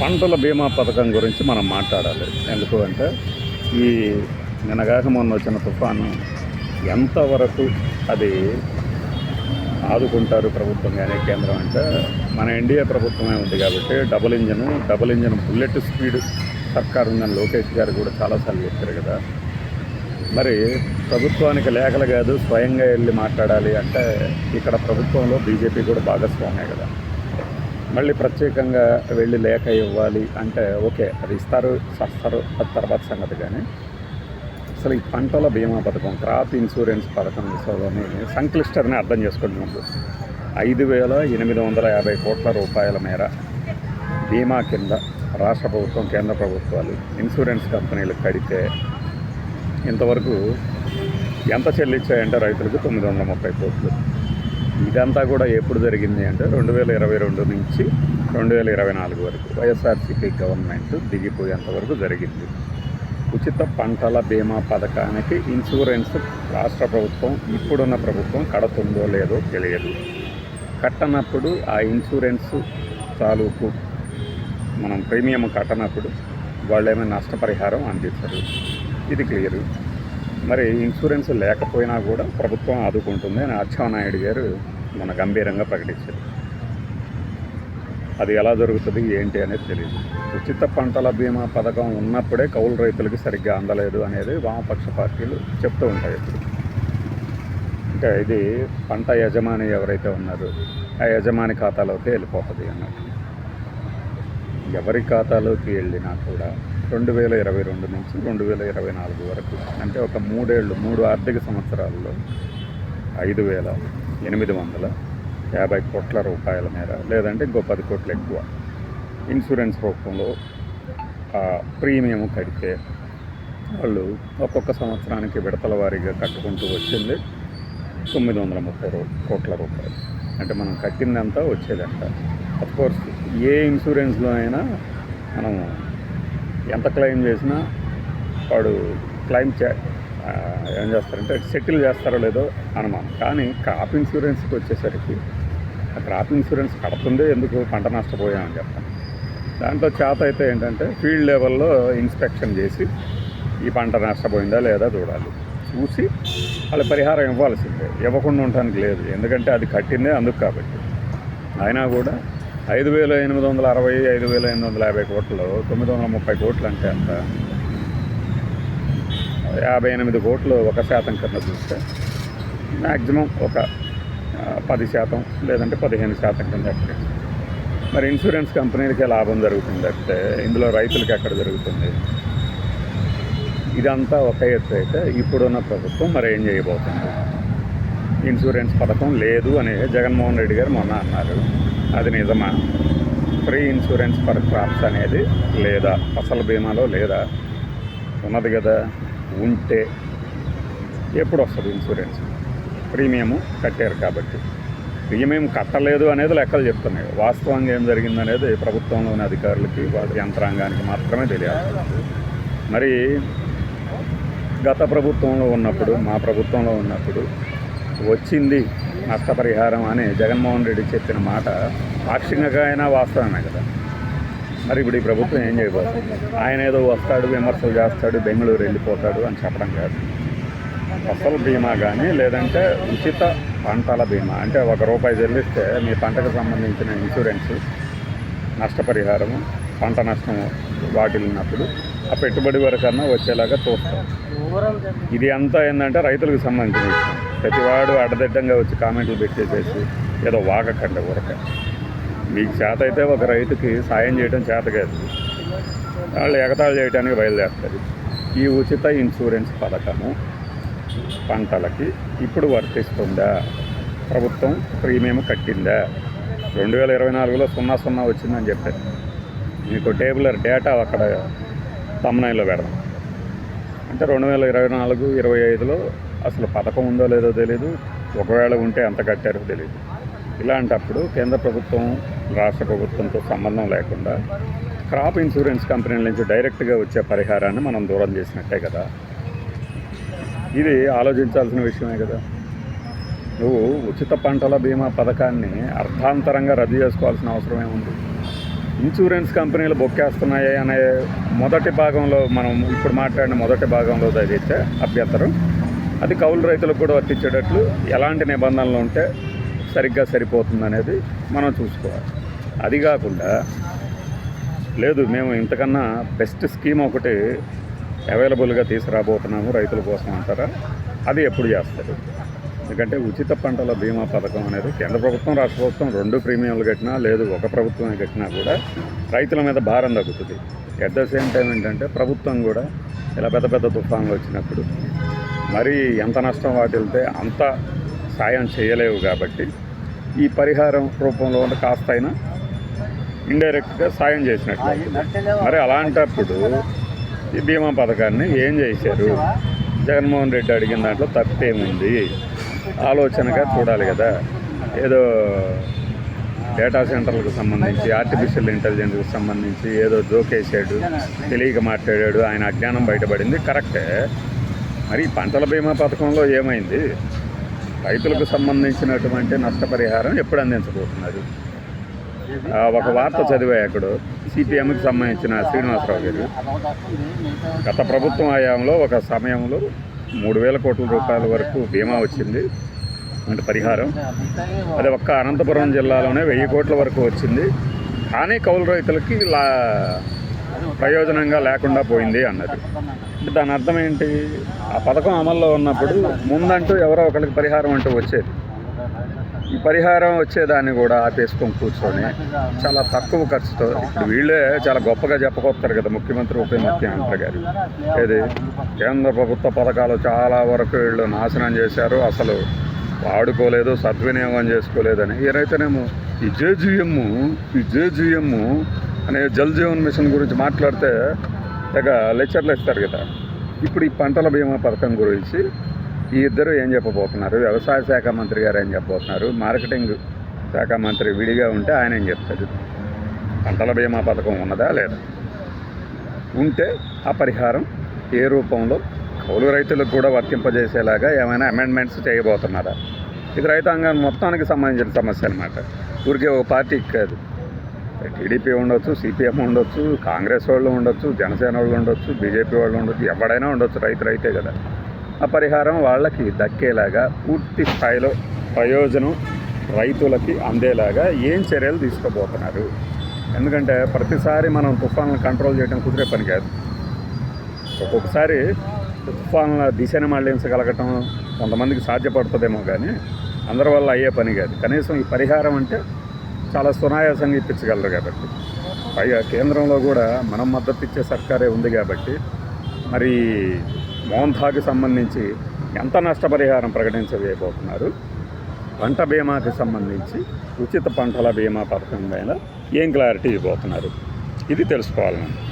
పంటల బీమా పథకం గురించి మనం మాట్లాడాలి. ఎందుకు అంటే ఈ నిన్నగాక మొన్న వచ్చిన తుఫాను ఎంతవరకు అది ఆదుకుంటారు ప్రభుత్వం కానీ కేంద్రం అంటే మన ఎన్డీఏ ప్రభుత్వమే ఉంది కాబట్టి double engine double engine bullet speed సర్కార్ ఉందని లోకేష్ గారు కూడా చాలాసార్లు చెప్పారు కదా. మరి ప్రభుత్వానికి లేఖలు కాదు స్వయంగా వెళ్ళి మాట్లాడాలి అంటే ఇక్కడ ప్రభుత్వంలో బీజేపీ కూడా భాగస్వామే కదా. మళ్ళీ ప్రత్యేకంగా వెళ్ళి లేఖ ఇవ్వాలి అంటే ఓకే అది ఇస్తారు చేస్తారు అది తర్వాత సంగతి కానీ. అసలు ఈ పంటల బీమా పథకం క్రాప్ ఇన్సూరెన్స్ పథకం విషయంలోని సంక్లిష్టతని అర్థం చేసుకోండి ముందు. ఐదు వేల ఎనిమిది వందల యాభై కోట్ల రూపాయల మేర బీమా కింద రాష్ట్ర ప్రభుత్వం కేంద్ర ప్రభుత్వాలు ఇన్సూరెన్స్ కంపెనీలు కడితే ఇంతవరకు ఎంత చెల్లించాయంటే రైతులకు తొమ్మిది వందల ముప్పై కోట్లు. ఇదంతా కూడా ఎప్పుడు జరిగింది అంటే రెండు వేల ఇరవై రెండు నుంచి రెండు వేల ఇరవై నాలుగు వరకు వైఎస్ఆర్సీపీ గవర్నమెంట్ దిగిపోయేంత వరకు జరిగింది. ఉచిత పంటల బీమా పథకానికి ఇన్సూరెన్స్ రాష్ట్ర ప్రభుత్వం ఇప్పుడున్న ప్రభుత్వం కడుతుందో లేదో తెలియదు. కట్టనప్పుడు ఆ ఇన్సూరెన్స్ తాలూకు మనం ప్రీమియం కట్టనప్పుడు వాళ్ళు ఏమైనా నష్టపరిహారం అందిస్తారు ఇది క్లియర్. మరి ఇన్సూరెన్స్ లేకపోయినా కూడా ప్రభుత్వం ఆదుకుంటుంది అని అచ్చెన్నాయుడు గారు మన గంభీరంగా ప్రకటించారు అది ఎలా జరుగుతుంది ఏంటి అనేది తెలియదు ఉచిత పంటల బీమా పథకం ఉన్నప్పుడే కౌలు రైతులకి సరిగ్గా అందలేదు అనేది వామపక్ష పార్టీలు చెప్తూ ఉంటాయి ఇప్పుడు. అంటే ఇది పంట యజమాని ఎవరైతే ఉన్నారో ఆ యజమాని ఖాతాలోకి వెళ్ళిపోతుంది అన్నట్టు ఎవరి ఖాతాలోకి వెళ్ళినా కూడా రెండు వేల ఇరవై రెండు నుంచి రెండు వేల ఇరవై నాలుగు వరకు అంటే ఒక మూడేళ్ళు మూడు ఆర్థిక సంవత్సరాల్లో ఐదు వేల ఎనిమిది వందల యాభై కోట్ల రూపాయల మేర లేదంటే ఇంకో పది కోట్లు ఎక్కువ. ఇన్సూరెన్స్ రూపంలో ఆ ప్రీమియం కడితే వాళ్ళు ఒక్కొక్క సంవత్సరానికి విడతల వారీగా కట్టుకుంటూ వచ్చింది తొమ్మిది వందల ముప్పై రూ కోట్ల రూపాయలు. అంటే మనం కట్టిందంతా వచ్చేదంట. కోర్స్ ఏ ఇన్సూరెన్స్లో అయినా మనం ఎంత క్లెయిమ్ చేసినా వాడు క్లెయిమ్ చే ఏం చేస్తారంటే సెటిల్ చేస్తారో లేదో అనుమానం. కానీ క్రాప్ ఇన్సూరెన్స్కి వచ్చేసరికి ఆ క్రాప్ ఇన్సూరెన్స్ కడుతుందే ఎందుకు పంట నష్టపోయామని చెప్తాను దాంట్లో చేత అయితే ఏంటంటే ఫీల్డ్ లెవెల్లో ఇన్స్పెక్షన్ చేసి ఈ పంట నష్టపోయిందా లేదా చూడాలి. చూసి వాళ్ళ పరిహారం ఇవ్వాల్సిందే. ఇవ్వకుండా ఉండడానికి లేదు. ఎందుకంటే అది కట్టిందే అందుకు కాబట్టి. అయినా కూడా ఐదు వేల ఎనిమిది వందల అరవై ఐదు వేల ఎనిమిది వందల యాభై కోట్లు తొమ్మిది వందల ముప్పై కోట్లు అంటే అంత యాభై ఎనిమిది కోట్లు ఒక శాతం కింద చూస్తే మ్యాక్సిమం ఒక పది శాతం లేదంటే పదిహేను శాతం కింద ఎక్కడ మరి ఇన్సూరెన్స్ కంపెనీలకే లాభం జరుగుతుంది అంటే ఇందులో రైతులకి ఎక్కడ జరుగుతుంది? ఇదంతా ఒక ఎత్తు అయితే ఇప్పుడున్న ప్రభుత్వం మరి ఏం చేయబోతుంది? ఇన్సూరెన్స్ పథకం లేదు అని జగన్మోహన్ రెడ్డి గారు మొన్న అన్నారు. అది నిజమా? ఫ్రీ ఇన్సూరెన్స్ ఫర్ క్రాప్స్ అనేది లేదా? ఫసల్ బీమాలో లేదా? ఉన్నది కదా. ఉంటే ఎప్పుడు వస్తుంది ఇన్సూరెన్స్ ప్రీమియము కట్టారు కాబట్టి. ప్రీమియం కట్టలేదు అనేది లెక్కలు చెప్తున్నాయి. వాస్తవంగా ఏం జరిగిందనేది ప్రభుత్వంలోని అధికారులకి వాళ్ళ యంత్రాంగానికి మాత్రమే తెలియాలి. మరి గత ప్రభుత్వంలో ఉన్నప్పుడు మా ప్రభుత్వంలో ఉన్నప్పుడు వచ్చింది నష్టపరిహారం అని జగన్మోహన్ రెడ్డి చెప్పిన మాట పాక్షికంగా అయినా వాస్తవమే కదా. మరి ఇప్పుడు ఈ ప్రభుత్వం ఏం చేయబోతుంది ఆయన ఏదో వస్తాడు విమర్శలు చేస్తాడు బెంగళూరు వెళ్ళిపోతాడు అని చెప్పడం కాదు. ఫసల్ బీమా కానీ లేదంటే ఉచిత పంటల బీమా. అంటే ఒక రూపాయి చెల్లిస్తే మీ పంటకు సంబంధించిన ఇన్సూరెన్స్ నష్టపరిహారము పంట నష్టం వాటిల్లినప్పుడు ఆ పెట్టుబడి వరకన్నా వచ్చేలాగా చూస్తాం ఇది అంతా ఏంటంటే రైతులకు సంబంధించిన విషయం. ప్రతివాడు అడ్డదిడ్డంగా వచ్చి కామెంట్లు పెట్టేసేసి ఏదో వాగకండి ఊరక. మీకు చేత అయితే ఒక రైతుకి సాయం చేయడం చేత కాదు. వాళ్ళు ఎగతాళి చేయడానికి బయలుదేరుతారు. ఈ ఉచిత ఇన్సూరెన్స్ పథకము పంటలకి ఇప్పుడు వర్తిస్తుందా? ప్రభుత్వం ప్రీమియం కట్టిందా? రెండు వేల ఇరవై నాలుగులో సున్నా సున్నా వచ్చిందని చెప్పారు. మీకు టేబులర్ డేటా అక్కడ తమ్నైలో పెడదాం. అంటే రెండు వేల ఇరవై నాలుగు ఇరవై ఐదులో అసలు పథకం ఉందో లేదో తెలియదు ఒకవేళ ఉంటే ఎంత కట్టారో తెలియదు ఇలాంటప్పుడు కేంద్ర ప్రభుత్వం రాష్ట్ర ప్రభుత్వంతో సంబంధం లేకుండా క్రాప్ ఇన్సూరెన్స్ కంపెనీల నుంచి డైరెక్ట్గా వచ్చే పరిహారాన్ని మనం దూరం చేసినట్టే కదా. ఇది ఆలోచించాల్సిన విషయమే కదా. నువ్వు ఉచిత పంటల బీమా పథకాన్ని అర్థాంతరంగా రద్దు చేసుకోవాల్సిన అవసరమే ఉంది. ఇన్సూరెన్స్ కంపెనీలు బొక్కేస్తున్నాయి అనే మొదటి భాగంలో మనం ఇప్పుడు మాట్లాడిన మొదటి భాగంలో చదివితే అభ్యంతరం. అది కౌలు రైతులకు కూడా వర్తించేటట్లు ఎలాంటి నిబంధనలు ఉంటే సరిగ్గా సరిపోతుంది అనేది మనం చూసుకోవాలి. అది కాకుండా లేదు మేము ఇంతకన్నా బెస్ట్ స్కీమ్ ఒకటి అవైలబుల్గా తీసుకురాబోతున్నాము రైతుల కోసం అంటారా? అది ఎప్పుడు చేస్తారు? ఎందుకంటే ఉచిత పంటల బీమా పథకం అనేది కేంద్ర ప్రభుత్వం రాష్ట్ర ప్రభుత్వం రెండు ప్రీమియంలు కట్టినా లేదు ఒక ప్రభుత్వమే కట్టినా కూడా రైతుల మీద భారం తగ్గుతుంది. ఎట్ ద సేమ్ టైం ఏంటంటే ప్రభుత్వం కూడా ఇలా పెద్ద పెద్ద తుఫాన్లు వచ్చినప్పుడు మరి ఎంత నష్టం వాటిల్తే అంత సాయం చేయలేవు కాబట్టి ఈ పరిహారం రూపంలో ఉన్న కాస్త అయినా ఇండైరెక్ట్గా సాయం చేసినట్లు మరి అలాంటప్పుడు ఈ బీమా పథకాన్ని ఏం చేశారు? జగన్మోహన్ రెడ్డి అడిగిన దాంట్లో తప్పేముంది ఆలోచనగా చూడాలి కదా. ఏదో డేటా సెంటర్లకు సంబంధించి ఆర్టిఫిషియల్ ఇంటెలిజెన్స్కి సంబంధించి ఏదో జోకేసాడు తెలియక మాట్లాడాడు ఆయన అజ్ఞానం బయటపడింది కరెక్టే. మరి పంటల బీమా పథకంలో ఏమైంది? రైతులకు సంబంధించినటువంటి నష్టపరిహారం ఎప్పుడు అందించబోతున్నారు? ఒక వార్త చదివా అక్కడ సిపిఎంకి సంబంధించిన శ్రీనివాసరావు గారు. గత ప్రభుత్వం హయాంలో ఒక సమయంలో మూడు వేల కోట్ల రూపాయల వరకు బీమా వచ్చింది. అంటే పరిహారం. అది ఒక్క అనంతపురం జిల్లాలోనే వెయ్యి కోట్ల వరకు వచ్చింది. కానీ కౌలు రైతులకి లా ప్రయోజనంగా లేకుండా పోయింది అన్నది. అంటే దాని అర్థం ఏంటి? ఆ పథకం అమల్లో ఉన్నప్పుడు ముందంటూ ఎవరో ఒకరికి పరిహారం అంటూ వచ్చేది. ఈ పరిహారం వచ్చేదాన్ని కూడా ఆపేసుకొని కూర్చొని చాలా తక్కువ ఖర్చుతో. ఇప్పుడు వీళ్ళే చాలా గొప్పగా చెప్పుకొస్తారు కదా ముఖ్యమంత్రి ఉప ముఖ్యమంత్రి గారు. ఏది? కేంద్ర ప్రభుత్వ పథకాలు చాలా వరకు వీళ్ళు నాశనం చేశారు. అసలు వాడుకోలేదు సద్వినియోగం చేసుకోలేదని. ఈరైతేనేమో ఈ జేజీఎం ఈ జేజీఎం అనే జల్ జీవన్ మిషన్ గురించి మాట్లాడితే తెగ లెక్చర్లు ఇస్తారు కదా. ఇప్పుడు ఈ పంటల బీమా పథకం గురించి ఈ ఇద్దరు ఏం చెప్పబోతున్నారు? వ్యవసాయ శాఖ మంత్రి గారు ఏం చెప్పబోతున్నారు? మార్కెటింగ్ శాఖ మంత్రి విడిగా ఉంటే ఆయన ఏం చెప్తారు పంటల బీమా పథకం ఉన్నదా లేదా? ఉంటే ఆ పరిహారం ఏ రూపంలో కౌలు రైతులకు కూడా వర్తింపజేసేలాగా ఏమైనా అమెండ్మెంట్స్ చేయబోతున్నారా? ఇది రైతాంగం మొత్తానికి సంబంధించిన సమస్య అనమాట ఊరికే ఒక పార్టీకి కాదు. టీడీపీ ఉండొచ్చు సిపిఎం ఉండొచ్చు కాంగ్రెస్ వాళ్ళు ఉండొచ్చు జనసేన వాళ్ళు ఉండొచ్చు బీజేపీ వాళ్ళు ఉండొచ్చు ఎవడైనా ఉండొచ్చు రైతు రైతే కదా. పరిహారం వాళ్ళకి దక్కేలాగా పూర్తి స్థాయిలో ప్రయోజనం రైతులకి అందేలాగా ఏం చర్యలు తీసుకోబోతున్నారు ఎందుకంటే ప్రతిసారి మనం తుఫాన్లను కంట్రోల్ చేయడం కుదిరే పని కాదు. ఒక్కొక్కసారి తుఫాన్ల దిశను మళ్ళించగలగటం కొంతమందికి సాధ్యపడుతుందేమో కానీ అందరి వల్ల అయ్యే పని కాదు. కనీసం ఈ పరిహారం అంటే చాలా సునాయాసంగా ఇప్పించగలరు కాబట్టి. పైగా కేంద్రంలో కూడా మనం మద్దతు ఇచ్చే సర్కారే ఉంది కాబట్టి మరి మోంధాకి సంబంధించి ఎంత నష్టపరిహారం ప్రకటించబోతున్నారు? పంట బీమాకి సంబంధించి ఉచిత పంటల బీమా పథకం పైన ఏం క్లారిటీ ఇవ్వబోతున్నారు? ఇది తెలుసుకోవాలి